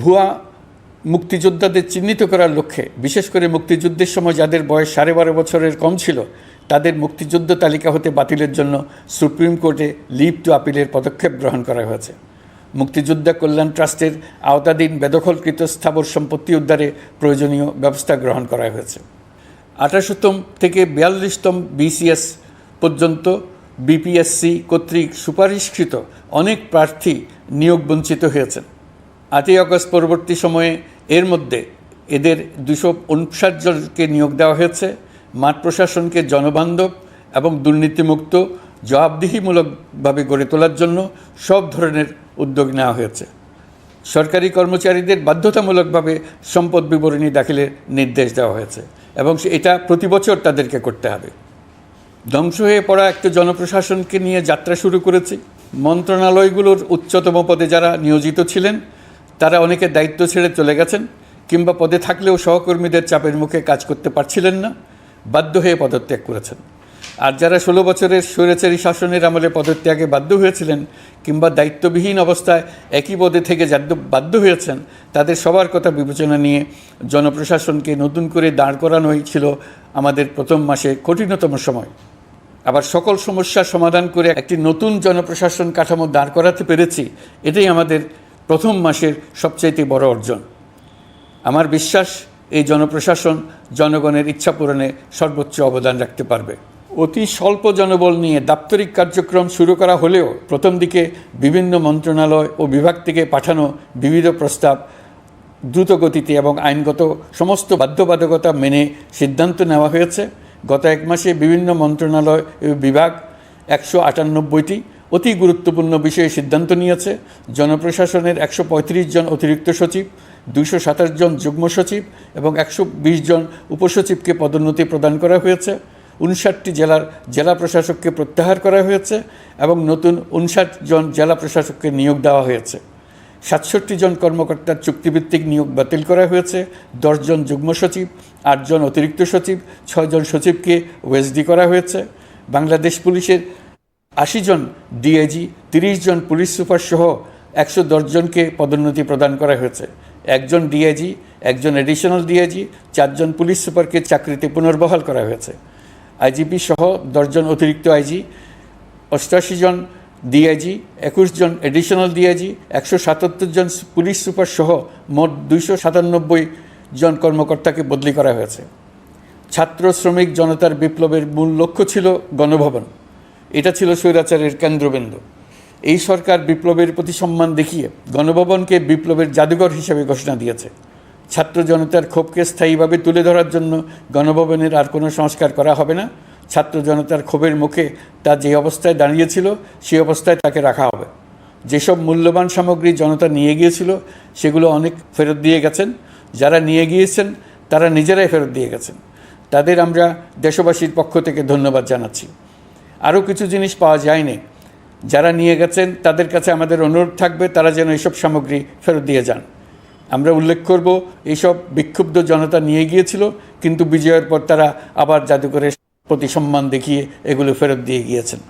ভুয়া মুক্তিযোদ্ধাদের চিহ্নিত করার লক্ষ্যে, বিশেষ করে মুক্তিযুদ্ধের সময় যাদের বয়স সাড়ে বারো বছরের কম ছিল, তাদের মুক্তিযুদ্ধ তালিকা হতে বাতিলের জন্য সুপ্রিম কোর্টে লিভ টু আপিলের পদক্ষেপ গ্রহণ করা হয়েছে। মুক্তিযোদ্ধা কল্যাণ ট্রাস্টের আওতাধীন বেদখলকৃত স্থাবর সম্পত্তি উদ্ধারে প্রয়োজনীয় ব্যবস্থা গ্রহণ করা হয়েছে। আঠাশোতম থেকে বিয়াল্লিশতম বিসিএস পর্যন্ত বিপিএসসি কর্তৃক সুপারিশকৃত অনেক প্রার্থী নিয়োগ বঞ্চিত হয়েছেন। আটই আগস্ট পরবর্তী সময়ে এর মধ্যে এদের দুশো উনষাট জনকে নিয়োগ দেওয়া হয়েছে, মাঠ প্রশাসনকে জনবান্ধব এবং দুর্নীতিমুক্ত, জবাবদিহিমূলকভাবে গড়ে তোলার জন্য সব ধরনের উদ্যোগ নেওয়া হয়েছে। সরকারি কর্মচারীদের বাধ্যতামূলকভাবে সম্পদ বিবরণী দাখিলের নির্দেশ দেওয়া হয়েছে এবং এটা প্রতি বছর তাদেরকে করতে হবে। ধ্বংস হয়ে পড়া একটা জনপ্রশাসনকে নিয়ে যাত্রা শুরু করেছি। মন্ত্রণালয়গুলোর উচ্চতম পদে যারা নিয়োজিত ছিলেন তারা অনেকে দায়িত্ব ছেড়ে চলে গেছেন কিংবা পদে থাকলেও সহকর্মীদের চাপের মুখে কাজ করতে পারছিলেন না, বাধ্য হয়ে পদত্যাগ করেছেন। আর যারা ষোলো বছরের স্বৈরাচারী শাসনের আমলে পদত্যাগে বাধ্য হয়েছিলেন কিংবা দায়িত্ববিহীন অবস্থায় একই পদে থেকে বাধ্য হয়েছেন, তাদের সবার কথা বিবেচনা নিয়ে জনপ্রশাসনকে নতুন করে দাঁড় করানোই ছিল আমাদের প্রথম মাসে কঠিনতম সময়। আবার সকল সমস্যার সমাধান করে একটি নতুন জনপ্রশাসন কাঠামো দাঁড় করাতে পেরেছি, এটাই আমাদের প্রথম মাসের সবচাইতে বড় অর্জন। আমার বিশ্বাস, এই জনপ্রশাসন জনগণের ইচ্ছা পূরণে সর্বোচ্চ অবদান রাখতে পারবে। অতি স্বল্প জনবল নিয়ে দাপ্তরিক কার্যক্রম শুরু করা হলেও প্রথম দিকে বিভিন্ন মন্ত্রণালয় ও বিভাগ থেকে পাঠানো বিবিধ প্রস্তাব দ্রুত গতিতে এবং আইনগত সমস্ত বাধ্যবাধকতা মেনে সিদ্ধান্ত নেওয়া হয়েছে। গত এক মাসে বিভিন্ন মন্ত্রণালয় বিভাগ একশো আটানব্বইটি অতি গুরুত্বপূর্ণ বিষয়ে সিদ্ধান্ত নিয়েছে জনপ্রশাসনের একশো পঁয়ত্রিশ জন অতিরিক্ত সচিব দুশো সাতাশ জন যুগ্ম সচিব এবং একশো বিশ জন উপসচিবকে পদোন্নতি প্রদান করা হয়েছে। উনষাটটি জেলার জেলা প্রশাসককে প্রত্যাহার করা হয়েছে এবং নতুন উনষাট জন জেলা প্রশাসককে নিয়োগ দেওয়া হয়েছে। সাতষট্টি জন কর্মকর্তার চুক্তিভিত্তিক নিয়োগ বাতিল করা হয়েছে দশজন যুগ্ম সচিব আটজন অতিরিক্ত সচিব ছয়জন সচিবকে ওয়েসডি করা হয়েছে। বাংলাদেশ পুলিশের আশি জন ডিআইজি তিরিশ জন পুলিশ সুপার সহ একশো জনকে পদোন্নতি প্রদান করা হয়েছে। একজন ডিআইজি একজন এডিশনাল ডিআইজি চারজন পুলিশ সুপারকে চাকরিতে পুনর্বহাল করা হয়েছে। আইজিপি সহ দশজন অতিরিক্ত আইজি অষ্টাশি জন ডিআইজি একুশ জন এডিশনাল ডিআইজি একশো সাতাত্তর জন পুলিশ সুপার সহ মোট দুইশো সাতানব্বই জন কর্মকর্তাকে বদলি করা হয়েছে। ছাত্র শ্রমিক জনতার বিপ্লবের মূল লক্ষ্য ছিল গণভবন। এটা ছিল স্বৈরাচারের কেন্দ্রবিন্দু। এই সরকার বিপ্লবের প্রতি সম্মান দেখিয়ে গণভবনকে বিপ্লবের জাদুঘর হিসেবে ঘোষণা দিয়েছে। ছাত্র জনতার ক্ষোভকে স্থায়ীভাবে তুলে ধরার জন্য গণভবনের আর কোনো সংস্কার করা হবে না। ছাত্র জনতার ক্ষোভের মুখে তা যে অবস্থায় দাঁড়িয়েছিল সেই অবস্থায় তাকে রাখা হবে। যেসব মূল্যবান সামগ্রী জনতা নিয়ে গিয়েছিল, সেগুলো অনেক ফেরত দিয়ে গেছেন। যারা নিয়ে গিয়েছেন, তারা নিজেরাই ফেরত দিয়ে গেছেন। তাদের আমরা দেশবাসীর পক্ষ থেকে ধন্যবাদ জানাচ্ছি। আরও কিছু জিনিস পাওয়া যায়নি। যারা নিয়ে গেছেন, তাদের কাছে আমাদের অনুরোধ থাকবে, তারা যেন এইসব সামগ্রী ফেরত দিয়ে যান। আমরা উল্লেখ করব, এইসব বিক্ষুব্ধ জনতা নিয়ে গিয়েছিল, কিন্তু বিজয়ের পর তারা আবার জাদুঘরের প্রতি সম্মান দেখিয়ে এগুলো ফেরত দিয়ে গিয়েছেন।